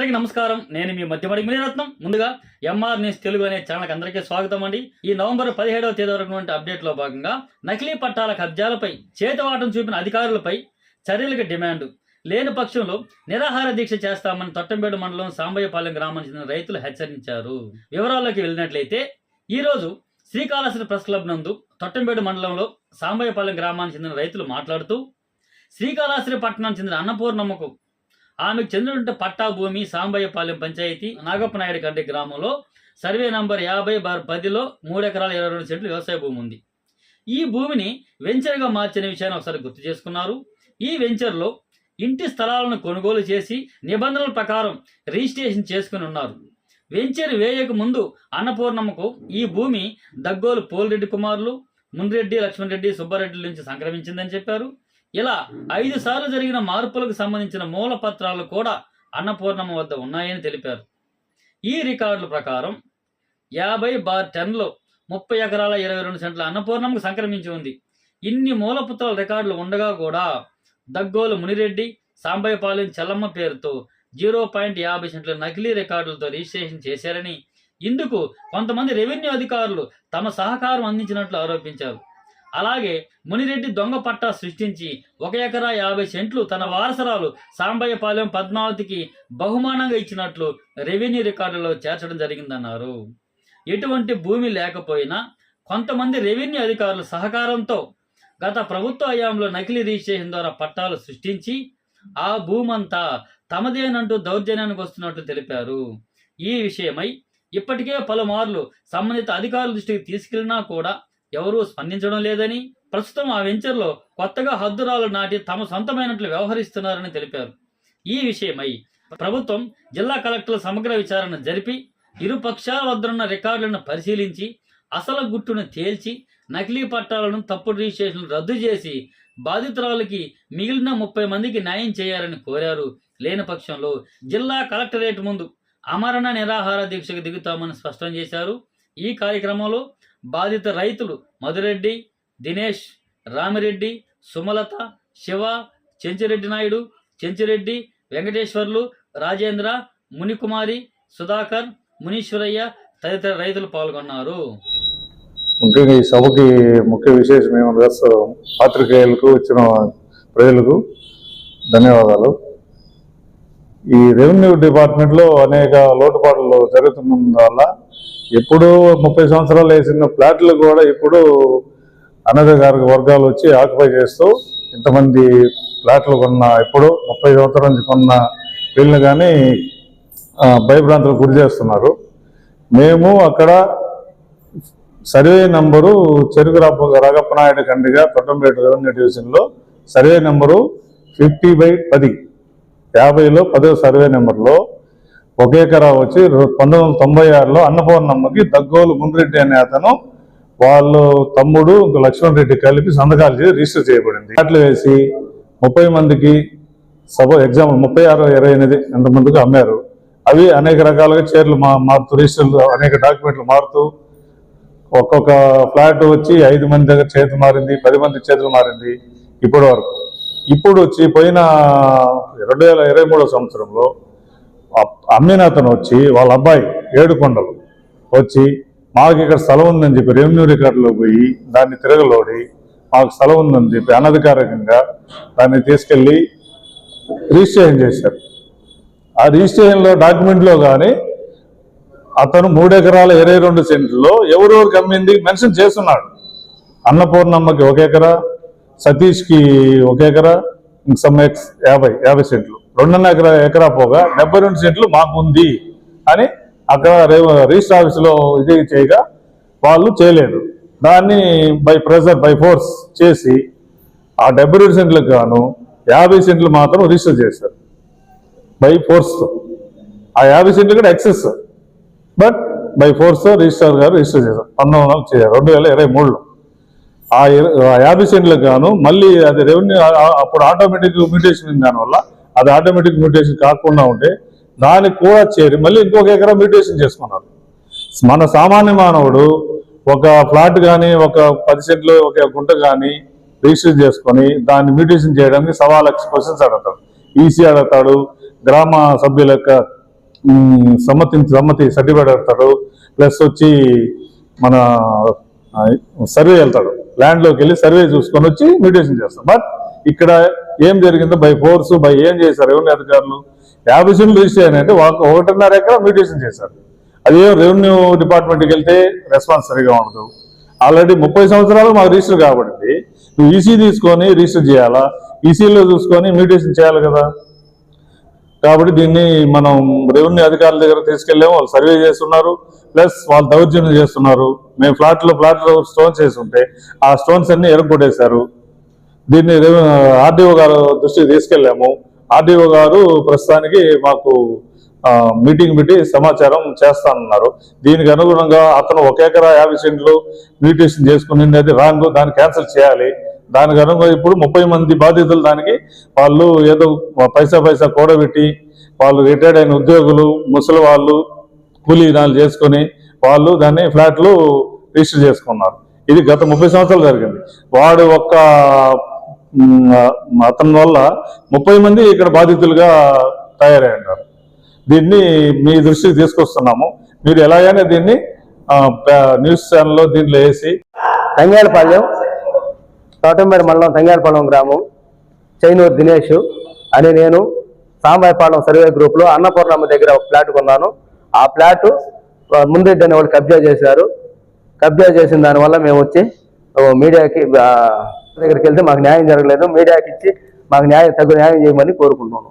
అందరికీ నమస్కారం. నేను మీ మధ్యమడి మినిరత్నం. ముందుగా ఎంఆర్ న్యూస్ తెలుగు అనే ఛానల్కి అందరికీ స్వాగతం అండి. ఈ నవంబర్ పదిహేడవ తేదీ వరకు అప్డేట్ అప్డేట్లో భాగంగా నకిలీ పట్టాల కబ్జాలపై చేతివాటం చూపిన అధికారులపై చర్యలకు డిమాండ్ లేని పక్షంలో నిరాహార దీక్ష చేస్తామని తొట్టంబేడు మండలం సాంబయ్యపాలెం గ్రామానికి చెందిన రైతులు హెచ్చరించారు. వివరాల్లోకి వెళ్ళినట్లయితే ఈరోజు శ్రీకాళహస్తి ప్రెస్ క్లబ్ నందు తొట్టంబేడు మండలంలో సాంబయ్యపాలెం గ్రామానికి చెందిన రైతులు మాట్లాడుతూ శ్రీకాళహస్తి పట్టణానికి చెందిన అన్నపూర్ణమ్మకు ఆమెకు చెందినటువంటి పట్టా భూమి సాంబయ్యపాలెం పంచాయతీ నాగప్పనాయుడు గడ్డి గ్రామంలో సర్వే నంబర్ యాభై బార్ పదిలో మూడు ఎకరాల ఇరవై రెండు సెంట్లు వ్యవసాయ భూమి ఉంది. ఈ భూమిని వెంచర్గా మార్చిన విషయాన్ని ఒకసారి గుర్తు చేసుకున్నారు. ఈ వెంచర్లో ఇంటి స్థలాలను కొనుగోలు చేసి నిబంధనల ప్రకారం రిజిస్ట్రేషన్ చేసుకుని ఉన్నారు. వెంచర్ వేయక ముందు అన్నపూర్ణమ్మకు ఈ భూమి దగ్గోలు పోలిరెడ్డి కుమారులు మున్రెడ్డి లక్ష్మణ్ రెడ్డి సుబ్బారెడ్డి నుంచి సంక్రమించిందని చెప్పారు. ఇలా ఐదు సార్లు జరిగిన మార్పులకు సంబంధించిన మూల పత్రాలు కూడా అన్నపూర్ణమ్మ వద్ద ఉన్నాయని తెలిపారు. ఈ రికార్డుల ప్రకారం యాభై బార్ టెన్లో ముప్పై ఎకరాల ఇరవై రెండు సెంట్ల అన్నపూర్ణమ్మకు సంక్రమించి ఉంది. ఇన్ని మూలపత్రాల రికార్డులు ఉండగా కూడా దగ్గోలు మునిరెడ్డి సాంబయ్యపాలెం చెల్లమ్మ పేరుతో జీరో పాయింట్ యాభై సెంట్ల నకిలీ రికార్డులతో రిజిస్ట్రేషన్ చేశారని ఇందుకు కొంతమంది రెవెన్యూ అధికారులు తమ సహకారం అందించినట్లు ఆరోపించారు. అలాగే మునిరెడ్డి దొంగ పట్టా సృష్టించి ఒక ఎకరా యాభై సెంట్లు తన వారసరాలు సాంబయ్యపాలెం పద్మావతికి బహుమానంగా ఇచ్చినట్లు రెవెన్యూ రికార్డులో చేర్చడం జరిగిందన్నారు. ఎటువంటి భూమి లేకపోయినా కొంతమంది రెవెన్యూ అధికారుల సహకారంతో గత ప్రభుత్వ హయాంలో నకిలీ రిజిస్ట్రేషన్ ద్వారా పట్టాలు సృష్టించి ఆ భూమంతా తమదేనంటూ దౌర్జన్యానికి వస్తున్నట్లు తెలిపారు. ఈ విషయమై ఇప్పటికే పలుమార్లు సంబంధిత అధికారుల దృష్టికి తీసుకెళ్ళినా కూడా ఎవరూ స్పందించడం లేదని ప్రస్తుతం ఆ వెంచర్లో కొత్తగా హద్దురాలు నాటి తమ సొంతమైనట్లు వ్యవహరిస్తున్నారని తెలిపారు. ఈ విషయమై ప్రభుత్వం జిల్లా కలెక్టర్ల సమగ్ర విచారణ జరిపి ఇరు పక్షాల వద్దనున్న రికార్డులను పరిశీలించి అసలు గుట్టును తేల్చి నకిలీ పట్టాలను తప్పుడు రిజిస్ట్రేషన్లు రద్దు చేసి బాధితురాలకి మిగిలిన ముప్పై మందికి న్యాయం చేయాలని కోరారు. లేని పక్షంలో జిల్లా కలెక్టరేట్ ముందు అమరణ నిరాహార దీక్షకు దిగుతామని స్పష్టం చేశారు. ఈ కార్యక్రమంలో బాధిత రైతులు మధురెడ్డి దినేష్ రామిరెడ్డి సుమలత శివ చెంచిరెడ్డి నాయుడు చెంచిరెడ్డి వెంకటేశ్వర్లు రాజేంద్ర మునికుమారి సుధాకర్ మునీశ్వరయ్య తదితర రైతులు పాల్గొన్నారు. ముఖ్యంగా ఈ సభకి ముఖ్య విశేషం ఏమన్నా పాత్రికేయులకు వచ్చిన ప్రజలకు ధన్యవాదాలు. ఈ రెవెన్యూ డిపార్ట్మెంట్లో అనేక లోటుపాట్లు జరుగుతున్నందు వల్ల ఎప్పుడు ముప్పై సంవత్సరాలు వేసిన ఫ్లాట్లు కూడా ఇప్పుడు అనధికారిక వర్గాలు వచ్చి ఆక్యుపై చేస్తూ ఇంతమంది ఫ్లాట్లు కొన్న ఇప్పుడు ముప్పై సంవత్సరాల నుంచి కొన్న వీళ్ళని కానీ భయభ్రాంతులకు గురి చేస్తున్నారు. మేము అక్కడ సర్వే నంబరు చెరుకు రాప రగప్పనాయుడు కండిగా తొట్టంపేట రెవెన్యూ డివిజన్లో సర్వే నెంబరు ఫిఫ్టీ బై పది యాభైలో పదో సర్వే నెంబర్లో ఒక ఎకరా వచ్చి పంతొమ్మిది వందల తొంభై ఆరులో అన్నపూర్ణమ్మకి దగ్గోలు మున్రెడ్డి అనే అతను వాళ్ళు తమ్ముడు ఇంకో లక్ష్మణ్ రెడ్డి కలిపి సంతకాలు చేసి రిజిస్టర్ చేయబడింది. అట్లు వేసి ముప్పై మందికి సపో ఎగ్జాంపుల్ ముప్పై ఆరు ఇరవై ఎనిమిది ఎంతమందికి అమ్మారు. అవి అనేక రకాలుగా చీరలు మా మారుతూ రిజిస్టర్లు అనేక డాక్యుమెంట్లు మారుతూ ఒక్కొక్క ఫ్లాట్ వచ్చి ఐదు మంది దగ్గర చేతి మారింది పది మంది చేతులు మారింది ఇప్పటి వరకు. ఇప్పుడు వచ్చి పోయిన రెండు వేల ఇరవై మూడో సంవత్సరంలో అమ్మిన అతను వచ్చి వాళ్ళ అబ్బాయి ఏడుకొండలు వచ్చి మాకు ఇక్కడ స్థలం ఉందని చెప్పి రెవెన్యూ రికార్డులో పోయి దాన్ని తిరగలోడి మాకు స్థలం ఉందని చెప్పి అనధికారికంగా దాన్ని తీసుకెళ్ళి రిజిస్ట్రేషన్ చేశారు. ఆ రిజిస్ట్రేషన్లో డాక్యుమెంట్లో కానీ అతను మూడు ఎకరాల ఇరవై రెండు సెంట్లో ఎవరెవరికి అమ్మింది మెన్షన్ చేస్తున్నాడు. అన్నపూర్ణమ్మకి ఒక ఎకరా సతీష్కి ఒక ఎకరా ఇంక సమ్ ఎక్స్ యాభై యాభై సెంట్లు. రెండున్నర ఎకరా ఎకరా పోగా డెబ్బై రెండు సెంట్లు మాకు ఉంది అని అక్కడ రే- రిజిస్టర్ ఆఫీసులో ఇది చేయగా వాళ్ళు చేయలేదు. దాన్ని బై ప్రెజర్ బై ఫోర్స్ చేసి ఆ డెబ్బై రెండు సెంట్లకు గాను యాభై సెంట్లు మాత్రం రిజిస్టర్ చేశారు. బై ఫోర్స్ ఆ యాభై సెంట్లు కూడా excess but by force register గారు రిజిస్టర్ చేశారు. పంతొమ్మిది వందల చే- రెండు వేల ఇరవై మూడులో. ఆ ఇర- యాభై సెంట్లకు గాను మళ్ళీ అది రెవెన్యూ అప్పుడు ఆటోమేటిక్ మ్యూటేషన్ దానివల్ల అది ఆటోమేటిక్ మ్యూటేషన్ కాకుండా ఉంటే దానికి కూడా చేరి మళ్ళీ ఇంకొక ఎకరా మ్యూటేషన్ చేసుకున్నారు. మన సామాన్య మానవుడు ఒక ఫ్లాట్ కానీ ఒక పది సెంట్లు ఒక గుంట కానీ రిజిస్టర్ చేసుకొని దాన్ని మ్యూటేషన్ చేయడానికి సవా లక్ష క్వశ్చన్స్ అడుగుతాడు. ఈసీ అడతాడు గ్రామ సభ్యుల యొక్క సమ్మతి సమ్మతి సర్టిఫికేట్ అడతాడు ప్లస్ వచ్చి మన సర్వే వెళ్తాడు. ల్యాండ్లోకి వెళ్ళి సర్వే చూసుకొని వచ్చి మ్యూటేషన్ చేస్తాడు. బట్ ఇక్కడ ఏం జరిగిందో బై ఫోర్స్ బై ఏం చేశారు రెవెన్యూ అధికారులు? యాభై సెంట్లు రిజిస్టర్ అయినాయంటే ఒక- ఒకటిన్నర ఎకరా మ్యూటేషన్ చేశారు. అదే రెవెన్యూ డిపార్ట్మెంట్కి వెళ్తే రెస్పాన్స్ సరిగా ఉండదు. ఆల్రెడీ ముప్పై సంవత్సరాలు మాకు రిజిస్టర్ కాబట్టి నువ్వు ఈసీ తీసుకొని రిజిస్టర్ చేయాలా? ఈసీలో చూసుకొని మ్యూటేషన్ చేయాలి కదా. కాబట్టి దీన్ని మనం రెవెన్యూ అధికారుల దగ్గర తీసుకెళ్ళాము వాళ్ళు సర్వే చేస్తున్నారు ప్లస్ వాళ్ళు దౌర్జన్యం చేస్తున్నారు. మేము ఫ్లాట్లో ఫ్లాట్లో స్టోన్స్ వేసి ఉంటే ఆ స్టోన్స్ అన్ని ఎరగొట్టేశారు. దీన్ని ఆర్డీఓ గారు దృష్టికి తీసుకెళ్ళాము. ఆర్డీఓ గారు ప్రస్తుతానికి మాకు మీటింగ్ పెట్టి సమాచారం చేస్తానన్నారు. దీనికి అనుగుణంగా అతను ఒక ఎకరా యాభై సెంట్లు మ్యూటేషన్ చేసుకుని అది రాంగ్ దాన్ని క్యాన్సిల్ చేయాలి. దానికి అనుగుణంగా ఇప్పుడు ముప్పై మంది బాధితులు దానికి వాళ్ళు ఏదో పైసా పైసా కూడబెట్టి వాళ్ళు రిటైర్డ్ అయిన ఉద్యోగులు ముసలి వాళ్ళు కూలీనాలు చేసుకొని వాళ్ళు దాన్ని ఫ్లాట్లు రిజిస్టర్ చేసుకున్నారు. ఇది గత ముప్పై సంవత్సరాలు జరిగింది. వాడు ఒక్క అతని వల్ల ముప్పై మంది ఇక్కడ బాధితులుగా తయారై ఉంటారు దీన్ని మీ దృష్టికి తీసుకొస్తున్నాము. మీరు ఎలాగైనా దీన్ని న్యూస్ ఛానల్లో దీంట్లో వేసి తంగేలపాలెం తోటంబేడు మండలం తంగేలపాలెం గ్రామం చైనూరు దినేష్ అని నేను సాంబాయిపాలెం సర్వే గ్రూప్లో అన్నపూర్ణమ్మ దగ్గర ఒక ఫ్లాట్ కొన్నాను. ఆ ఫ్లాట్ ముందెడ్డి అనే వాళ్ళు కబ్జా చేశారు. కబ్జా చేసిన దానివల్ల మేము వచ్చి మీడియాకి దగ్గరికి వెళ్తే మాకు న్యాయం జరగలేదు. మీడియాకి ఇచ్చి మాకు న్యాయం తగు న్యాయం చేయమని కోరుకుంటున్నాను.